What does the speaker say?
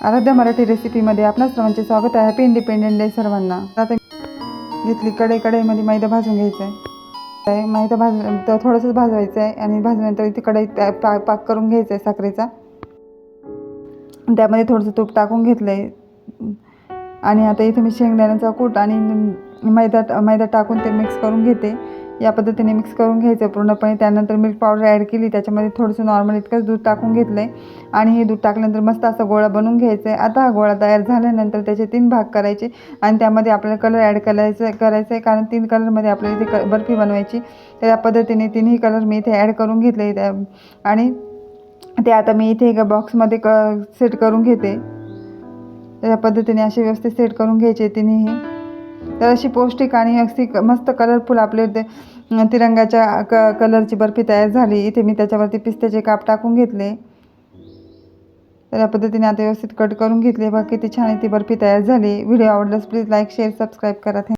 आराध्या मराठी रेसिपीमध्ये आपल्या सर्वांचे स्वागत आहे. हॅपी इंडिपेंडन्स डे सर्वांना. आता घेतली कढई कढईमध्ये मैदा भाजून घ्यायचा आहे. मैदा भाज तर थोडंसंच भाजवायचं आहे आणि भाजल्यानंतर इथे कढई पा पाक करून घ्यायचा आहे साखरेचा. त्यामध्ये थोडंसं तूप टाकून घेतलं आहे आणि आता इथे मी शेंगदाण्याचा कूट आणि मैदा मैदा टाकून ते मिक्स करून घेते. या पद्धतीने मिक्स करून घ्यायचं. पूर्णपणे त्यानंतर मिल्क पावडर ॲड केली. त्याच्यामध्ये थोडंसं नॉर्मल इतकंच दूध टाकून घेतलं आहे आणि हे दूध टाकल्यानंतर मस्त असा गोळा बनवून घ्यायचा आहे आता हा गोळा तयार झाल्यानंतर त्याचे तीन भाग करायचे. आणि त्यामध्ये आपल्याला कलर ॲड करायचं करायचं आहे कारण तीन कलरमध्ये आपल्याला इथे क बर्फी बनवायची. तर या पद्धतीने तीनही कलर मी इथे ॲड करून घेतले. त्या आणि ते आता मी इथे एका बॉक्समध्ये क सेट करून घेते. या पद्धतीने असे व्यवस्थित सेट करून घ्यायचे तिन्ही तर अशी पौष्टिक आणि अगदी मस्त कलरफुल आपले ते तिरंगाच्या क कलरची बर्फी तयार झाली. इथे मी त्याच्यावरती पिस्त्याचे काप टाकून घेतले. तर या पद्धतीने आता व्यवस्थित कट करून घेतले. बाकी किती छान ती बर्फी तयार झाली. व्हिडिओ आवडल्यास प्लीज लाईक शेअर सबस्क्राईब करा. थँक